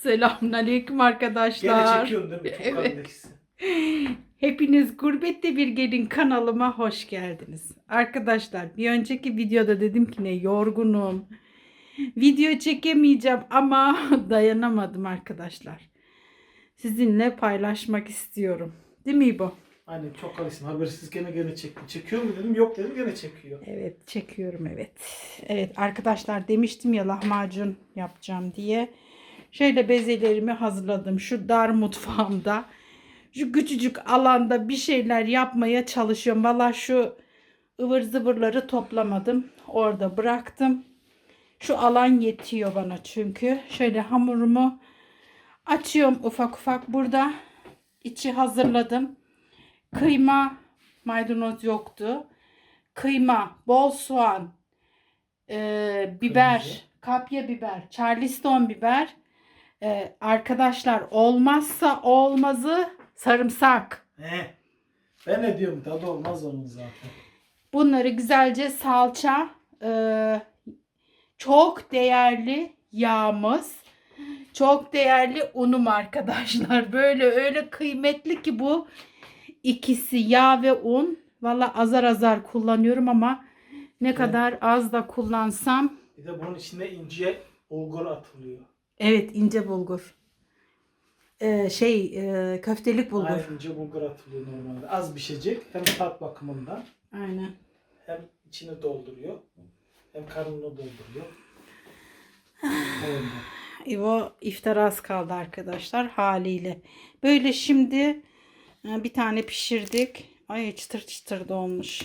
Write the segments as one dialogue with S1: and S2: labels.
S1: Selamünaleyküm
S2: Gene
S1: arkadaşlar.
S2: çekiyorsun değil mi? Çok
S1: Evet. Hepiniz Gurbette Bir Gelin kanalıma hoş geldiniz. Arkadaşlar bir önceki videoda dedim ki ne yorgunum. Video çekemeyeceğim ama dayanamadım arkadaşlar. Sizinle paylaşmak istiyorum. Değil mi İbo?
S2: Aynen çok kardeşsin. Habersiz gene gene çekti. Çekiyor mu dedim. Yok dedim gene çekiyor.
S1: Evet çekiyorum evet. Evet arkadaşlar demiştim ya lahmacun yapacağım diye. Şöyle bezelerimi hazırladım. Şu dar mutfağımda. Şu küçücük alanda bir şeyler yapmaya çalışıyorum. Valla şu ıvır zıvırları toplamadım. Orada bıraktım. Şu alan yetiyor bana çünkü. Şöyle hamurumu açıyorum ufak ufak. Burada içi hazırladım. Kıyma, maydanoz yoktu kıyma, bol soğan, e, biber, kapya biber, charleston biber. E, arkadaşlar olmazsa olmazı sarımsak.
S2: He. Ben ne diyorum tadı olmaz onun zaten.
S1: Bunları güzelce salça, e, çok değerli yağımız, çok değerli unum arkadaşlar. Böyle öyle kıymetli ki bu ikisi yağ ve un. Valla azar azar kullanıyorum ama ne kadar az da kullansam
S2: Bir de bunun içine ince bulgur atılıyor.
S1: Evet ince bulgur. E, şey e, köftelik bulgur.
S2: Aynen ince bulgur atılıyor normalde. Az pişecek. Hem tat bakımından
S1: Aynen.
S2: hem içini dolduruyor. Hem karnını dolduruyor. Evet.
S1: İvo iftar az kaldı arkadaşlar haliyle. Böyle şimdi e, bir tane pişirdik. Ay çıtır çıtır da olmuş.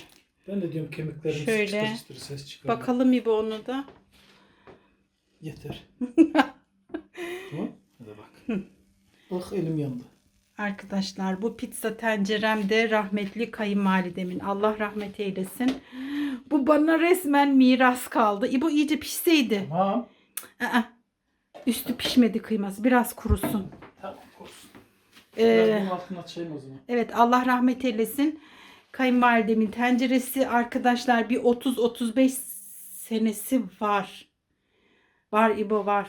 S2: Ben de diyorum kemiklerim
S1: Şöyle.
S2: çıtır çıtır ses çıkarıyor.
S1: Bakalım İbo onu da.
S2: Yeter. tamam. Hadi bak. Bak elim yandı.
S1: Arkadaşlar bu pizza tencerem de rahmetli kayınvalidemin. Allah rahmet eylesin. Bu bana resmen miras kaldı. İbo iyice pişseydi.
S2: Tamam.
S1: Aa, üstü pişmedi kıyması. Biraz kurusun.
S2: Tamam olsun.
S1: Ee,
S2: altını açayım o zaman.
S1: Evet Allah rahmet eylesin. Kayınvalidemin tenceresi arkadaşlar bir 30-35 senesi var. Var İbo var.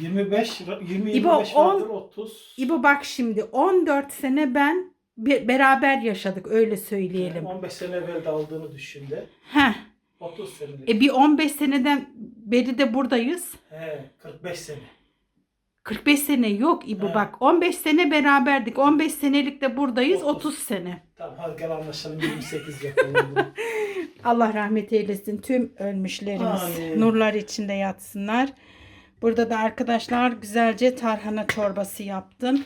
S2: 25 20
S1: İbo,
S2: 25
S1: on-
S2: vardır 30.
S1: İbo bak şimdi 14 sene ben be- beraber yaşadık öyle söyleyelim.
S2: 15 sene evvel de aldığını düşün de.
S1: Heh.
S2: 30 senelik.
S1: E bir 15 seneden beri de buradayız.
S2: He, 45 sene.
S1: 45 sene yok İbo
S2: He.
S1: bak 15 sene beraberdik. 15 senelik de buradayız
S2: 30.
S1: 30 sene.
S2: Tamam hadi gel anlaşalım 28 yapalım bunu.
S1: Allah rahmet eylesin tüm ölmüşlerimiz.
S2: Amin.
S1: Nurlar içinde yatsınlar. Burada da arkadaşlar güzelce tarhana çorbası yaptım.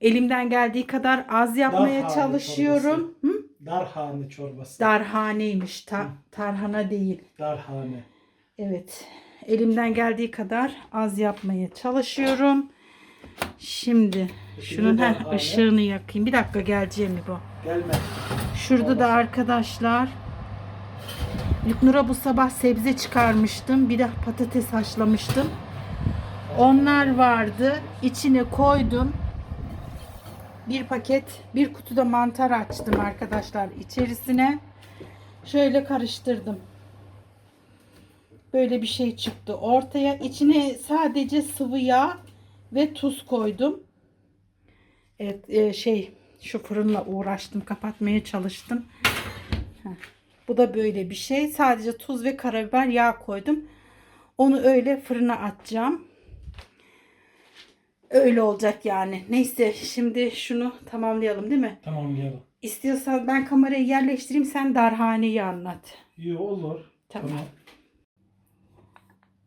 S1: Elimden geldiği kadar az yapmaya
S2: Darhane
S1: çalışıyorum. Hı?
S2: Darhane çorbası.
S1: Darhaneymiş. ta- tarhana değil.
S2: Darhane.
S1: Evet. Elimden geldiği kadar az yapmaya çalışıyorum. Şimdi şunun heh,
S2: darhane.
S1: ışığını yakayım. Bir dakika geleceğim bu.
S2: Gelme.
S1: Şurada da arkadaşlar Lüknur'a bu sabah sebze çıkarmıştım. Bir de patates haşlamıştım. Onlar vardı. İçine koydum. Bir paket, bir kutuda mantar açtım arkadaşlar içerisine. Şöyle karıştırdım. Böyle bir şey çıktı ortaya. İçine sadece sıvı yağ ve tuz koydum. Evet e, şey şu fırınla uğraştım kapatmaya çalıştım. Heh. Bu da böyle bir şey. Sadece tuz ve karabiber yağ koydum. Onu öyle fırına atacağım. Öyle olacak yani. Neyse şimdi şunu tamamlayalım değil mi?
S2: Tamam gel.
S1: İstiyorsan ben kamerayı yerleştireyim sen darhaneyi anlat.
S2: İyi olur.
S1: Tamam.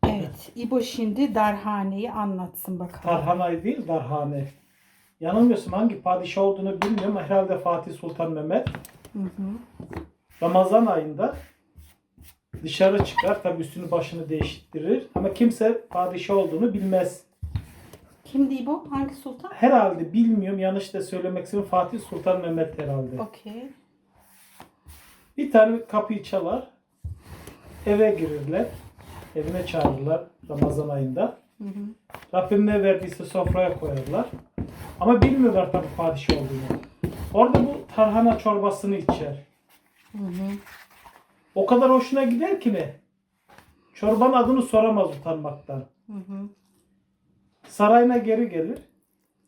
S1: Evet. İbo şimdi darhaneyi anlatsın bakalım.
S2: Tarhane değil darhane. Yanılmıyorsun hangi padişah olduğunu bilmiyorum. Herhalde Fatih Sultan Mehmet.
S1: Hı hı.
S2: Ramazan ayında dışarı çıkar. Tabi üstünü başını değiştirir. Ama kimse padişah olduğunu bilmez.
S1: Kimdi İbo? Hangi sultan?
S2: Herhalde bilmiyorum. Yanlış da söylemek istiyorum. Fatih Sultan Mehmet herhalde.
S1: Okey.
S2: Bir tane kapıyı çalar. Eve girirler. Evine çağırırlar Ramazan ayında.
S1: Hı hı.
S2: Rabbim ne verdiyse sofraya koyarlar. Ama bilmiyorlar tabii padişah olduğunu. Orada bu tarhana çorbasını içer.
S1: Hı hı.
S2: O kadar hoşuna gider ki ne? Çorbanın adını soramaz utanmaktan.
S1: Hı hı.
S2: Sarayına geri gelir.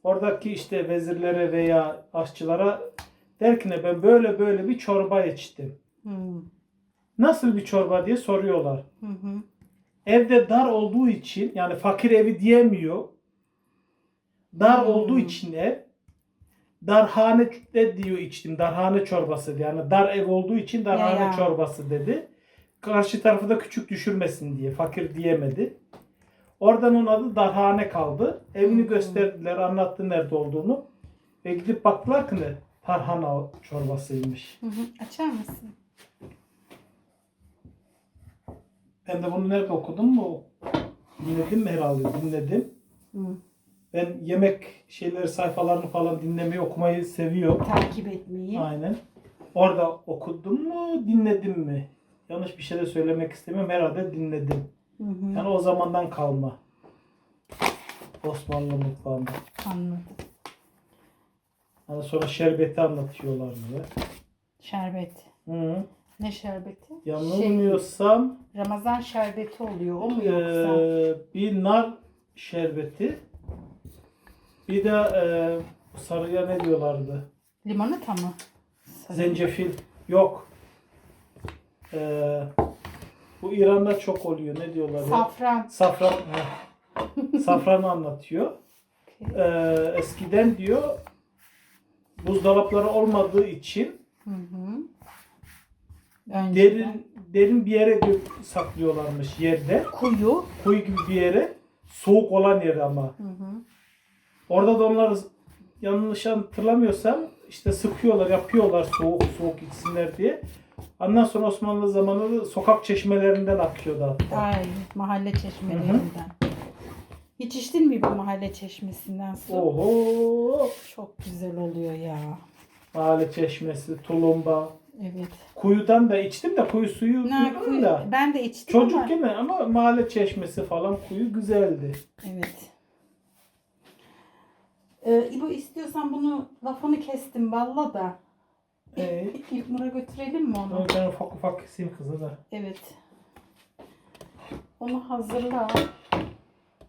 S2: Oradaki işte vezirlere veya aşçılara der ki ne ben böyle böyle bir çorba içtim.
S1: Hı.
S2: Nasıl bir çorba diye soruyorlar.
S1: Hı hı.
S2: Evde dar olduğu için yani fakir evi diyemiyor. Dar
S1: Hmm.
S2: olduğu için ev darhane de diyor içtim. Darhane çorbası. Yani dar ev olduğu için darhane
S1: Ya ya.
S2: çorbası dedi. Karşı tarafı da küçük düşürmesin diye. Fakir diyemedi. Oradan onun adı darhane kaldı. Evini
S1: Hmm.
S2: gösterdiler, anlattı nerede olduğunu. Ve gidip baktılar ki ne? Tarhana çorbasıymış.
S1: Hı hı. Açar mısın?
S2: Ben de bunu nerede okudum mu? Dinledim mi herhalde? Dinledim.
S1: Hı.
S2: Ben yemek şeyleri sayfalarını falan dinlemeyi okumayı seviyorum.
S1: Takip etmeyi.
S2: Aynen. Orada okudum mu dinledim mi? Yanlış bir şey de söylemek istemiyorum. Herhalde dinledim.
S1: Hı hı.
S2: Yani o zamandan kalma. Osmanlı mutfağında.
S1: Anladım.
S2: Hani sonra şerbeti anlatıyorlar bize.
S1: Şerbet.
S2: Hı.
S1: Ne şerbeti? Şey,
S2: Yanılmıyorsam
S1: Ramazan şerbeti oluyor. O mu yoksa?
S2: eee, bir nar şerbeti bir de eee, sarıya ne diyorlardı?
S1: Limonata mı? Sarı.
S2: Zencefil yok. Ee, bu İran'da çok oluyor. Ne diyorlar? ya?
S1: Safran.
S2: Safran. heh. Safranı anlatıyor. Ee, eskiden diyor buzdolapları olmadığı için
S1: Hı hı. Önceden
S2: derin derin bir yere gö- saklıyorlarmış yerde.
S1: kuyu.
S2: Kuyu gibi bir yere. Soğuk olan yere ama.
S1: Hı hı.
S2: Orada da onlar yanlış hatırlamıyorsam işte sıkıyorlar, yapıyorlar soğuk soğuk içsinler diye. Ondan sonra Osmanlı zamanında da sokak çeşmelerinden akıyordu hatta.
S1: Ay mahalle çeşmelerinden. Hiç içtin mi bu mahalle çeşmesinden su?
S2: Oho!
S1: Çok güzel oluyor ya.
S2: Mahalle çeşmesi, tulumba.
S1: Evet.
S2: Kuyudan da içtim de kuyu suyu
S1: Ne, kuyu-
S2: da.
S1: ben de içtim
S2: Çocuk
S1: ama.
S2: ama mahalle çeşmesi falan kuyu güzeldi.
S1: Evet. Ee, İbo istiyorsan bunu lafını kestim valla da.
S2: Ee,
S1: İlknur'a götürelim mi onu?
S2: ben ufak ufak keseyim kızı da.
S1: Evet. Onu hazırla.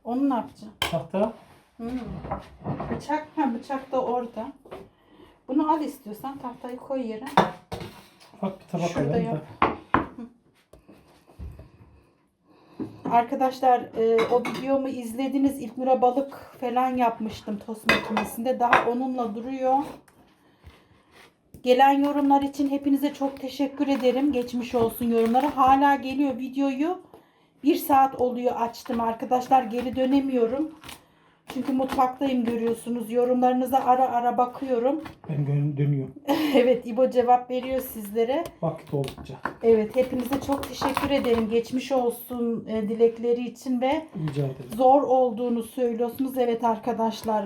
S1: Onu ne yapacaksın?
S2: Tahta.
S1: Hmm. Bıçak, ha bıçak da orada. Bunu al istiyorsan tahtayı koy yere.
S2: Ufak bir tabak
S1: Şurada yap.
S2: da.
S1: Arkadaşlar e, o videomu izlediniz. İlknur'a balık falan yapmıştım tost makinesinde. Daha onunla duruyor. Gelen yorumlar için hepinize çok teşekkür ederim. Geçmiş olsun yorumları. Hala geliyor videoyu. Bir saat oluyor açtım arkadaşlar. Geri dönemiyorum. Çünkü mutfaktayım görüyorsunuz. Yorumlarınıza ara ara bakıyorum.
S2: Ben dön- dönüyorum.
S1: evet İbo cevap veriyor sizlere.
S2: Vakit oldukça.
S1: Evet hepinize çok teşekkür ederim. Geçmiş olsun e, dilekleri için ve
S2: Rica ederim.
S1: zor olduğunu söylüyorsunuz. Evet arkadaşlar.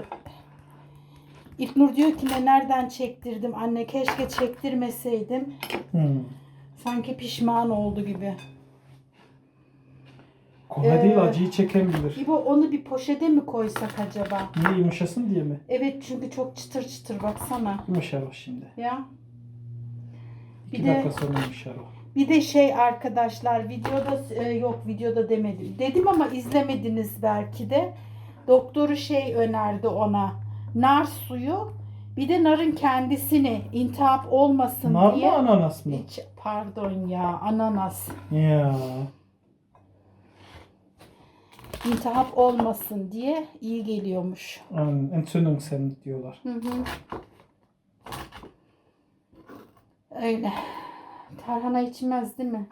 S1: İlknur diyor ki ne nereden çektirdim anne keşke çektirmeseydim.
S2: Hmm.
S1: Sanki pişman oldu gibi.
S2: Kolay
S1: Ee,
S2: değil acıyı çeken bilir.
S1: İbo onu bir poşete mi koysak acaba?
S2: Niye yumuşasın diye mi?
S1: Evet çünkü çok çıtır çıtır baksana.
S2: Yumuşar o şimdi.
S1: Ya.
S2: İki
S1: Bir de-
S2: dakika sonra yumuşar o.
S1: Bir de şey arkadaşlar videoda e, yok videoda demedim. Dedim ama izlemediniz belki de. Doktoru şey önerdi ona. Nar suyu bir de narın kendisini intihap olmasın
S2: Nar
S1: diye.
S2: mı ananas mı?
S1: Hiç, pardon ya ananas.
S2: Ya.
S1: İntihap olmasın diye iyi geliyormuş.
S2: Aynen. Entzündungshemd diyorlar.
S1: Hı hı. Öyle. Tarhana içmez değil mi?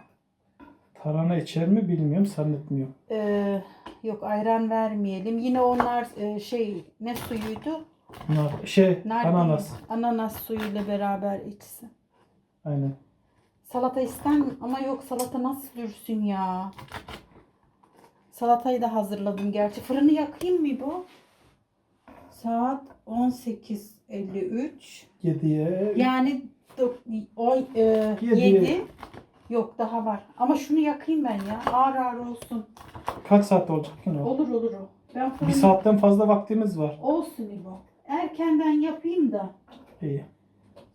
S2: Tarhana içer mi bilmiyorum zannetmiyorum.
S1: Ee, yok ayran vermeyelim. Yine onlar e, şey ne suyuydu?
S2: Nar, şey
S1: Nar
S2: ananas.
S1: Ananas suyuyla beraber içsin.
S2: Aynen.
S1: Salata isten ama yok salata nasıl sürsün ya? Salatayı da hazırladım gerçi. Fırını yakayım mı bu? Saat 18.53.
S2: 7'ye
S1: Yani dok- on, e,
S2: Yedi.
S1: 7. Yok daha var. Ama şunu yakayım ben ya. Ağır ağır olsun.
S2: kaç saat olacak ki?
S1: Olur olur o. Ben
S2: Bir
S1: fırını...
S2: saatten fazla vaktimiz var.
S1: Olsun İbo. Erkenden yapayım da
S2: İyi.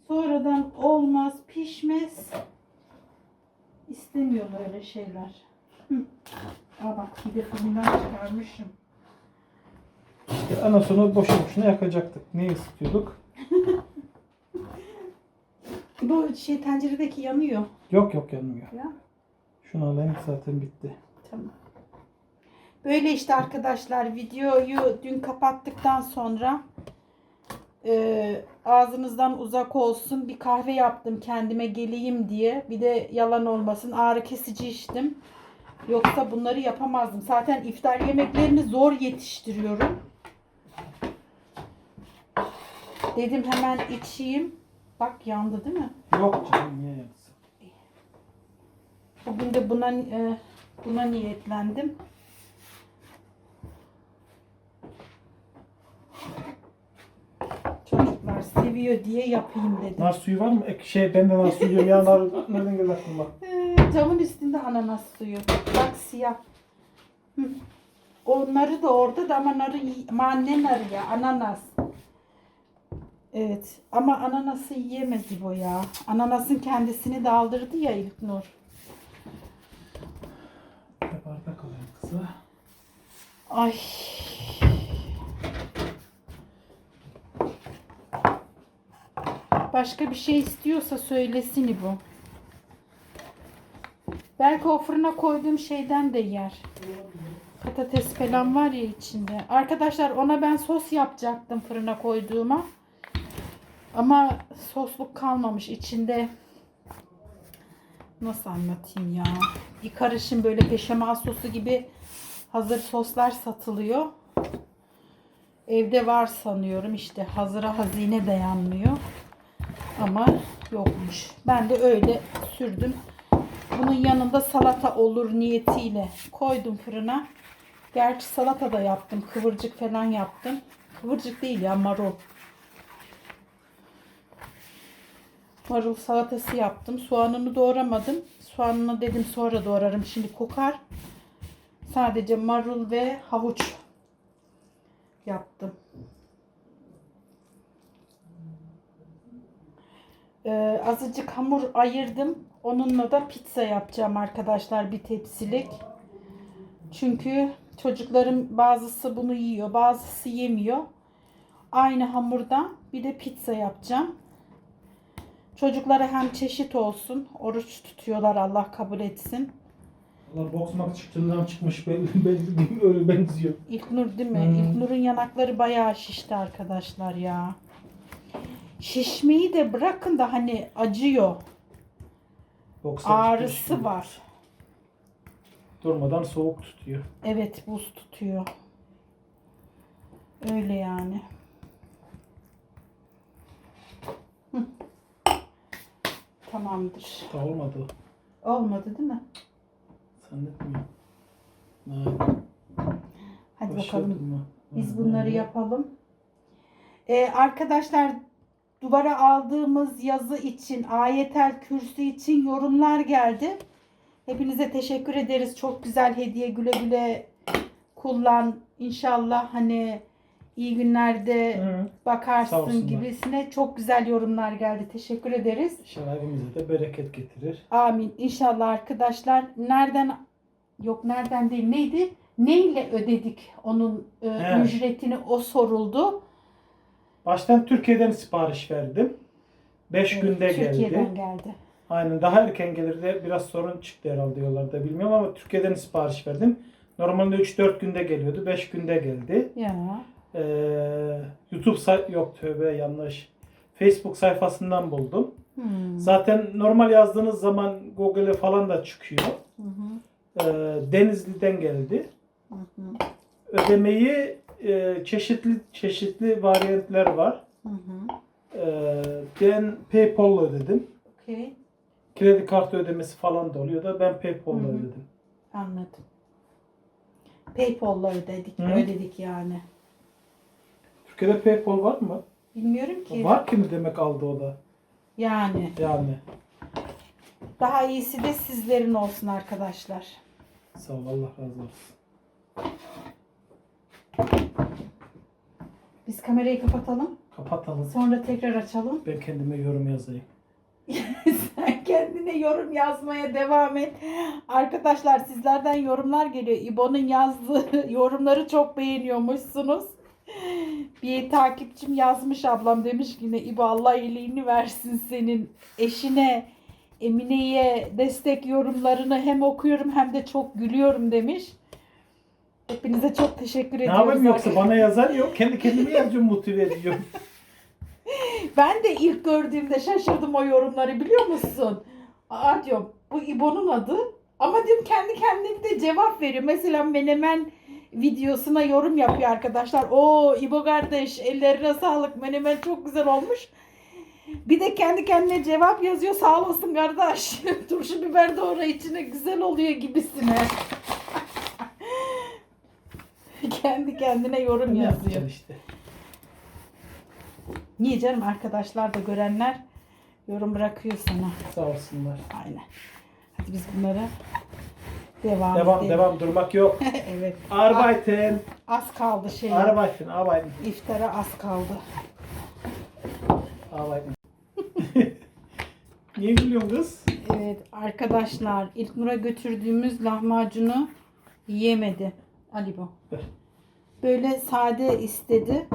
S1: sonradan olmaz, pişmez. İstemiyorlar öyle şeyler. Hı. Aa bak bir de fırından çıkarmışım.
S2: Ondan sonra boşu boşuna yakacaktık. Neyi ısıtıyorduk?
S1: Bu şey tenceredeki yanıyor.
S2: Yok yok yanmıyor.
S1: Ya.
S2: Şunu alayım zaten bitti.
S1: Tamam. Böyle işte arkadaşlar videoyu dün kapattıktan sonra e, ağzınızdan uzak olsun bir kahve yaptım kendime geleyim diye. Bir de yalan olmasın ağrı kesici içtim. Yoksa bunları yapamazdım. Zaten iftar yemeklerini zor yetiştiriyorum. Dedim hemen içeyim. Bak yandı değil mi?
S2: Yok canım niye yansın?
S1: Bugün de buna e, buna niyetlendim. Seviyor diye yapayım dedim.
S2: Nar suyu var mı? Ek şey ben de nar suyu yiyorum. Ya nar nereden geldi aklıma?
S1: Ee, camın üstünde ananas suyu. Bak siyah. Hı. Onları da orada da ama narı, anne narı ya ananas. Evet ama ananası yiyemez İbo ya. Ananasın kendisini de aldırdı ya İlknur.
S2: Bir bardak alayım kıza.
S1: Ay. Başka bir şey istiyorsa söylesin bu. Belki o fırına koyduğum şeyden de yer. Patates falan var ya içinde. Arkadaşlar ona ben sos yapacaktım fırına koyduğuma. Ama sosluk kalmamış içinde. Nasıl anlatayım ya? Bir karışım böyle beşamel sosu gibi hazır soslar satılıyor. Evde var sanıyorum işte hazıra hazine dayanmıyor. Ama yokmuş. Ben de öyle sürdüm. Bunun yanında salata olur niyetiyle koydum fırına. Gerçi salata da yaptım. Kıvırcık falan yaptım. Kıvırcık değil ya marul. Marul salatası yaptım. Soğanını doğramadım. Soğanını dedim sonra doğrarım. Şimdi kokar. Sadece marul ve havuç yaptım. Ee, azıcık hamur ayırdım. Onunla da pizza yapacağım arkadaşlar bir tepsilik. Çünkü çocukların bazısı bunu yiyor, bazısı yemiyor. Aynı hamurdan bir de pizza yapacağım. Çocuklara hem çeşit olsun. Oruç tutuyorlar Allah kabul etsin.
S2: Allah boks maç çıktığından çıkmış belli, belli öyle benziyor.
S1: İlknur değil mi?
S2: Hmm.
S1: İlknur'un yanakları bayağı şişti arkadaşlar ya. Şişmeyi de bırakın da hani acıyor.
S2: Boksa
S1: Ağrısı
S2: çıkmış.
S1: var.
S2: Durmadan soğuk tutuyor.
S1: Evet buz tutuyor. Öyle yani. Hı. Tamamdır.
S2: Da olmadı.
S1: Olmadı değil mi?
S2: Zannetmiyorum. Hayır.
S1: Hadi
S2: Başladın
S1: bakalım.
S2: mı?
S1: Biz bunları yapalım. Ee, arkadaşlar duvara aldığımız yazı için, ayetel kürsü için yorumlar geldi. Hepinize teşekkür ederiz. Çok güzel hediye güle güle kullan. İnşallah hani iyi günlerde
S2: Hı.
S1: Bakarsın gibisine çok güzel yorumlar geldi. Teşekkür ederiz.
S2: İnşallah evimize de bereket getirir.
S1: Amin. İnşallah arkadaşlar nereden yok nereden değil neydi? Neyle ödedik onun e,
S2: Evet.
S1: ücretini o soruldu.
S2: Baştan Türkiye'den sipariş verdim. 5 günde
S1: Türkiye'den
S2: geldi.
S1: geldi.
S2: Aynen daha erken gelirdi. Biraz sorun çıktı herhalde yollarda bilmiyorum ama Türkiye'den sipariş verdim. Normalde 3-4 günde geliyordu. 5 günde geldi.
S1: Ya.
S2: Ee, YouTube say yok tövbe yanlış. Facebook sayfasından buldum.
S1: Hmm.
S2: Zaten normal yazdığınız zaman Google'e falan da çıkıyor.
S1: Hı hı.
S2: Ee, Denizli'den geldi.
S1: Hı hı.
S2: Ödemeyi e, çeşitli çeşitli varyantlar var.
S1: Hı hı.
S2: Ee, ben PayPal'la ödedim.
S1: Okey.
S2: Kredi kartı ödemesi falan da oluyor da ben PayPal'la ödedim.
S1: Anladım. PayPal'la ödedik.
S2: Hı.
S1: Ödedik yani.
S2: Türkiye'de PayPal var mı?
S1: Bilmiyorum ki.
S2: Var ki mi demek aldı o da?
S1: Yani.
S2: Yani.
S1: Daha iyisi de sizlerin olsun arkadaşlar.
S2: Sağ ol Allah razı olsun.
S1: Biz kamerayı kapatalım.
S2: Kapatalım.
S1: Sonra tekrar açalım.
S2: Ben kendime yorum yazayım.
S1: Sen kendine yorum yazmaya devam et. Arkadaşlar sizlerden yorumlar geliyor. İbo'nun yazdığı yorumları çok beğeniyormuşsunuz. Bir takipçim yazmış ablam demiş ki ne İbo Allah iyiliğini versin senin eşine Emine'ye destek yorumlarını hem okuyorum hem de çok gülüyorum demiş. Hepinize çok teşekkür
S2: Ne
S1: ediyoruz.
S2: yapayım yoksa
S1: arkadaşlar.
S2: bana yazar yok. Kendi kendime yazıyorum motive ediyorum.
S1: Ben de ilk gördüğümde şaşırdım o yorumları biliyor musun? Aa diyorum bu İbo'nun adı. Ama diyorum kendi kendine de cevap veriyor. Mesela Menemen videosuna yorum yapıyor arkadaşlar. O İbo kardeş ellerine sağlık. Menemen çok güzel olmuş. Bir de kendi kendine cevap yazıyor. Sağ olasın kardeş. Turşu biber doğra içine güzel oluyor gibisine. kendi kendine yorum
S2: Ne
S1: yazıyor.
S2: yapacaksın işte.
S1: Niye canım arkadaşlar da görenler yorum bırakıyor sana.
S2: Sağ olsunlar.
S1: Aynen. Hadi biz bunlara devam,
S2: Devam
S1: edelim.
S2: devam durmak yok.
S1: evet.
S2: Arbeiten.
S1: Az kaldı şey.
S2: Arbeiten. Arbeiten.
S1: İftara az kaldı.
S2: Arbeiten. Niye gülüyorsun kız?
S1: Evet arkadaşlar İlknur'a götürdüğümüz lahmacunu yiyemedi.
S2: Ver.
S1: Böyle sade istedi.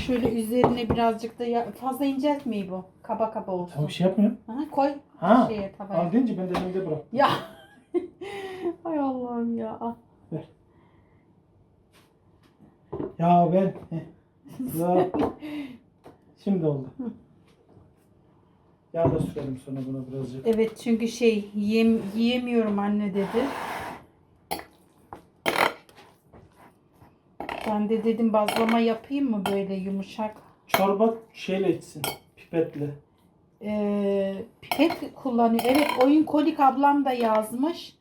S1: Şöyle üzerine birazcık da ya- fazla inceltmeyi bu. Kaba kaba olsun.
S2: Tamam bir şey yapmıyorum.
S1: Ha, koy
S2: Ha.
S1: şeye tabaya.
S2: Al deyince ben de elimde bırak.
S1: Ya. Ay Allah'ım ya.
S2: Ya ben. heh. Ya. Şimdi oldu. Yağ da sürelim sonra buna birazcık.
S1: Evet çünkü şey yiyem, yiyemiyorum anne dedi. Ben de dedim bazlama yapayım mı böyle yumuşak.
S2: Çorba şeyle içsin. Pipetle.
S1: Ee, pipet kullanıyor. Evet oyun kolik ablam da yazmış.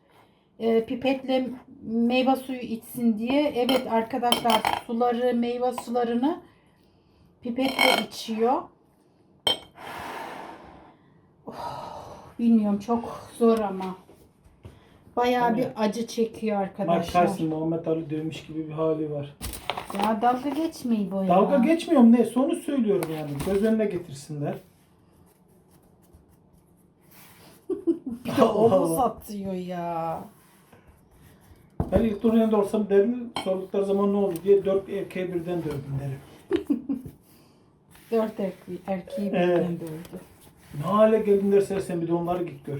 S1: Ee, pipetle meyve suyu içsin diye. Evet arkadaşlar suları meyve sularını pipetle içiyor. Oh, bilmiyorum çok zor ama. Bayağı bir acı çekiyor arkadaşlar.
S2: Tyson Muhammed Ali dövmüş gibi bir hali var.
S1: Ya dalga geçmeyin bu ya.
S2: Dalga geçmiyorum ne? Sonu söylüyorum yani. Göz önüne getirsinler.
S1: Bir de omuz atıyor ya.
S2: Ben ilk tur yanında olsam derim sordukları zaman ne oldu diye dört erkeği birden dövdüm derim.
S1: Dört erkeği, erkeği
S2: Evet.
S1: birden dövdü.
S2: Ne hale geldin derse sen bir de onları git gör.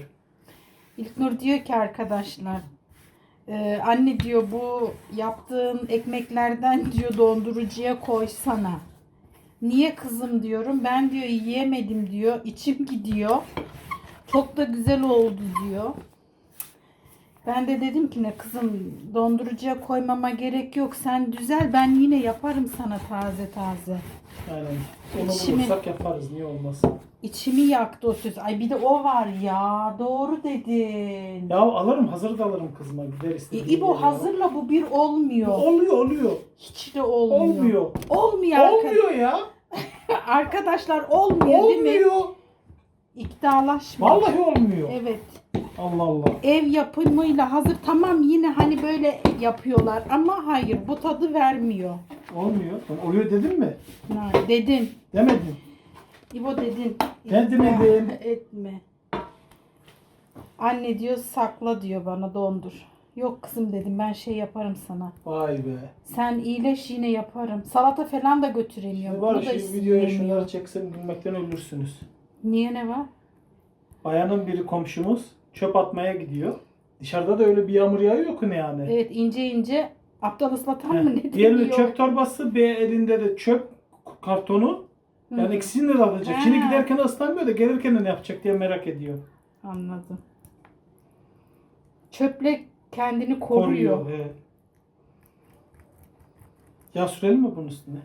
S1: İlknur diyor ki arkadaşlar e, anne diyor bu yaptığın ekmeklerden diyor dondurucuya koysana. Niye kızım diyorum. Ben diyor yiyemedim diyor. İçim gidiyor. Çok da güzel oldu diyor. Ben de dedim ki ne kızım dondurucuya koymama gerek yok. Sen düzel ben yine yaparım sana taze taze.
S2: Aynen. Onu
S1: İçimi-
S2: bulursak yaparız. Niye olmasın?
S1: İçimi yaktı o söz. Ay bir de o var ya. Doğru dedin.
S2: Ya alırım. Hazır da alırım kızıma. Gider
S1: E,
S2: istediğim
S1: İbo
S2: yere.
S1: hazırla bu bir olmuyor.
S2: Oluyor oluyor.
S1: Hiç de olmuyor.
S2: Olmuyor.
S1: Olmuyor. arka-
S2: Olmuyor ya.
S1: Arkadaşlar olmuyor, değil mi?
S2: Olmuyor.
S1: İktidalaşma.
S2: Vallahi olmuyor.
S1: Evet.
S2: Allah Allah.
S1: Ev yapımıyla hazır tamam yine hani böyle yapıyorlar ama hayır bu tadı vermiyor.
S2: Olmuyor. Ben oluyor dedim mi?
S1: Ha, dedin.
S2: Demedim.
S1: İbo dedin.
S2: Ben demedim.
S1: Etme. Anne diyor sakla diyor bana dondur. Yok kızım dedim ben şey yaparım sana.
S2: Vay be.
S1: Sen iyileş yine yaparım. Salata falan da götüremiyorum.
S2: var
S1: Bunu da
S2: şu videoya
S1: isteyemiyorum.
S2: şunları çeksem gülmekten ölürsünüz.
S1: Niye ne var?
S2: Bayanın biri komşumuz çöp atmaya gidiyor. Dışarıda da öyle bir yağmur yağıyor ki ne yani.
S1: Evet ince ince aptal ıslatan mı ne
S2: Diğerinde
S1: deniyor?
S2: çöp torbası, bir elinde de çöp kartonu.
S1: Hı.
S2: Yani ikisini de alacak.
S1: Ha.
S2: Şimdi giderken ıslanmıyor da gelirken de ne yapacak diye merak ediyor.
S1: Anladım. Çöple kendini koruyor.
S2: He. Yağ sürelim mi bunun üstüne?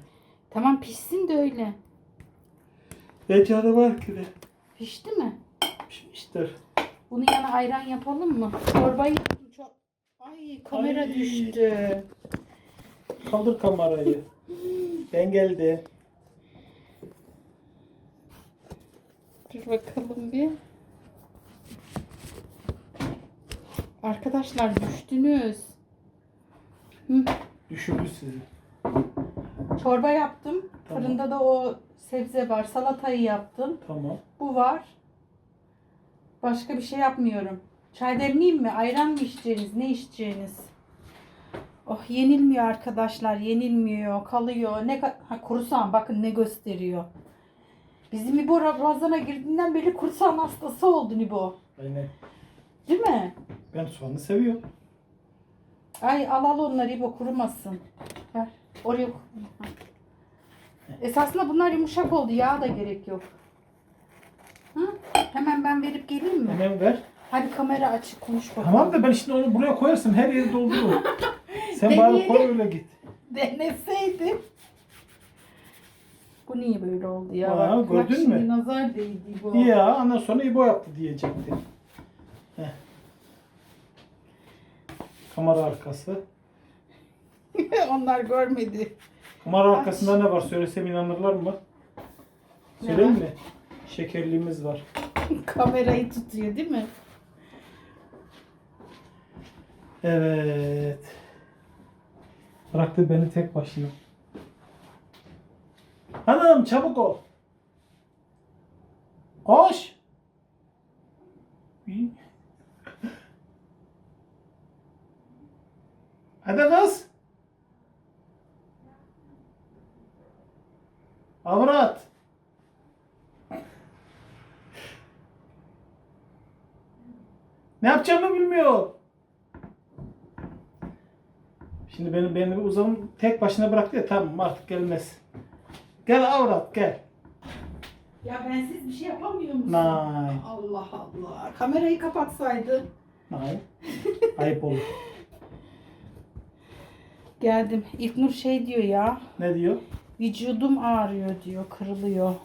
S1: Tamam pişsin de öyle.
S2: Heyecanı var ki de.
S1: Pişti mi?
S2: Pişmiştir.
S1: Bunu yana ayran yapalım mı? Çorbayı çok... Ay kamera
S2: Ay.
S1: düştü.
S2: Kaldır kamerayı. ben geldi.
S1: Dur bakalım bir. Arkadaşlar düştünüz. Hı,
S2: Düşürdü sizi.
S1: çorba yaptım.
S2: Tamam.
S1: Fırında da o sebze var. Salatayı yaptım.
S2: Tamam.
S1: Bu var. Başka bir şey yapmıyorum. Çay demleyeyim mi? Ayran mı içeceğiniz? Ne içeceğiniz? Oh yenilmiyor arkadaşlar. Yenilmiyor. Kalıyor. Ne ha, kurusan bakın ne gösteriyor. Bizim İbo Ramazan'a girdiğinden beri kurusan hastası oldu İbo.
S2: Aynen.
S1: Değil mi?
S2: Ben soğanı seviyorum.
S1: Ay al al onları İbo kurumasın. Ver. Oraya. Esasında bunlar yumuşak oldu. Yağ da gerek yok. Hı? Hemen ben verip geleyim mi?
S2: Hemen ver.
S1: Hadi kamera açık konuş bakalım.
S2: Tamam da ben şimdi onu buraya koyarsın. Her yeri doldurur. Sen bari koy öyle git.
S1: Deneseydim. Bu niye böyle oldu ya?
S2: Aa,
S1: bak, bak
S2: gördün
S1: şimdi
S2: mü?
S1: nazar değdi bu.
S2: Ya ondan sonra İbo yaptı diyecekti. Heh. Kamera arkası.
S1: Onlar görmedi.
S2: Kamera arkasında ne var söylesem inanırlar mı? Söyleyeyim mi? Şekerliğimiz var.
S1: Kamerayı tutuyor değil mi?
S2: Evet. Bıraktı beni tek başına. Hanım çabuk ol. Koş. Hadi kız. Avrat. Ne yapacağımı bilmiyor. Şimdi beni beni bir uzun tek başına bıraktı ya tamam artık gelmez. Gel avrat gel.
S1: Ya bensiz bir şey yapamıyor musun?
S2: Nay.
S1: Allah Allah. Kamerayı kapatsaydın.
S2: Nay. Ayıp olur.
S1: Geldim. İlknur şey diyor ya.
S2: Ne diyor?
S1: Vücudum ağrıyor diyor. Kırılıyor.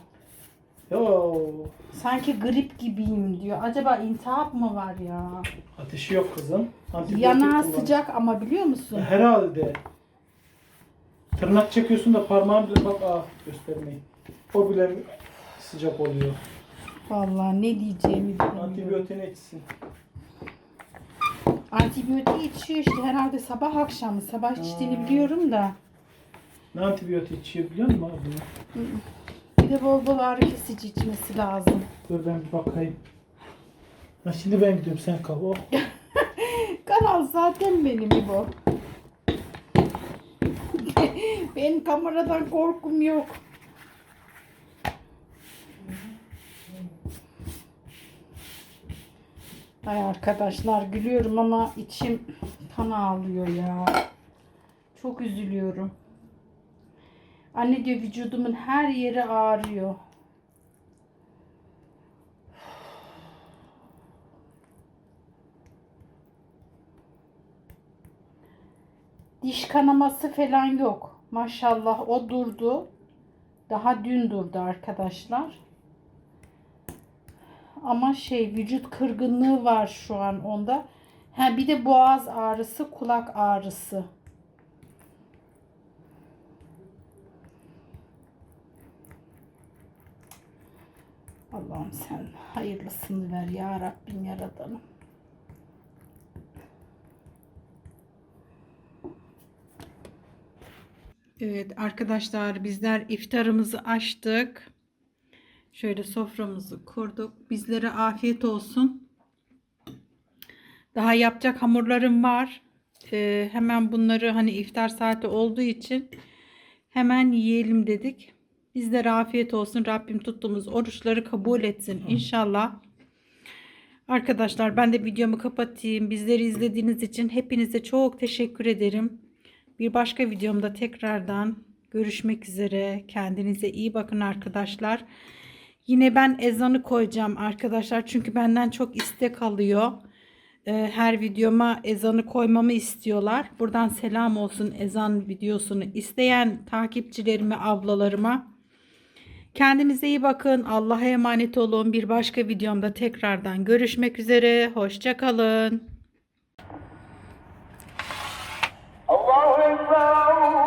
S2: Yo.
S1: Sanki grip gibiyim diyor. Acaba intihap mı var ya?
S2: Ateşi yok kızım. Antibiyotik
S1: Yanağı
S2: kullan.
S1: sıcak ama biliyor musun?
S2: Herhalde. Tırnak çekiyorsun da parmağın bile bak aa göstermeyin. O bile sıcak oluyor.
S1: Vallahi ne diyeceğimi bilmiyorum.
S2: Antibiyotiğini içsin.
S1: Antibiyotik içiyor işte herhalde sabah akşamı. Sabah içtiğini biliyorum da.
S2: Ne antibiyotik içiyor biliyor musun abi bunu?
S1: Bir de bol bol ağrı kesici içmesi lazım.
S2: Dur ben bir bakayım. Ha şimdi ben gidiyorum sen kal. Oh.
S1: Kanal zaten benim bu. benim kameradan korkum yok. Ay arkadaşlar gülüyorum ama içim kan ağlıyor ya. Çok üzülüyorum. Anne diyor vücudumun her yeri ağrıyor. Diş kanaması falan yok. Maşallah o durdu. Daha dün durdu arkadaşlar. Ama şey vücut kırgınlığı var şu an onda. Ha bir de boğaz ağrısı, kulak ağrısı. Allah'ım sen hayırlısını ver ya Rabbim yaradanım. Evet arkadaşlar bizler iftarımızı açtık. Şöyle soframızı kurduk. Bizlere afiyet olsun. Daha yapacak hamurlarım var. Ee, hemen bunları hani iftar saati olduğu için hemen yiyelim dedik. Bizlere afiyet olsun. Rabbim tuttuğumuz oruçları kabul etsin inşallah. Arkadaşlar ben de videomu kapatayım. Bizleri izlediğiniz için hepinize çok teşekkür ederim. Bir başka videomda tekrardan görüşmek üzere. Kendinize iyi bakın arkadaşlar. Yine ben ezanı koyacağım arkadaşlar. Çünkü benden çok istek alıyor. Ee, Her videoma ezanı koymamı istiyorlar. Buradan selam olsun ezan videosunu isteyen takipçilerime, ablalarıma. Kendinize iyi bakın. Allah'a emanet olun. Bir başka videomda tekrardan görüşmek üzere. Hoşçakalın.
S3: Allahu Ekber.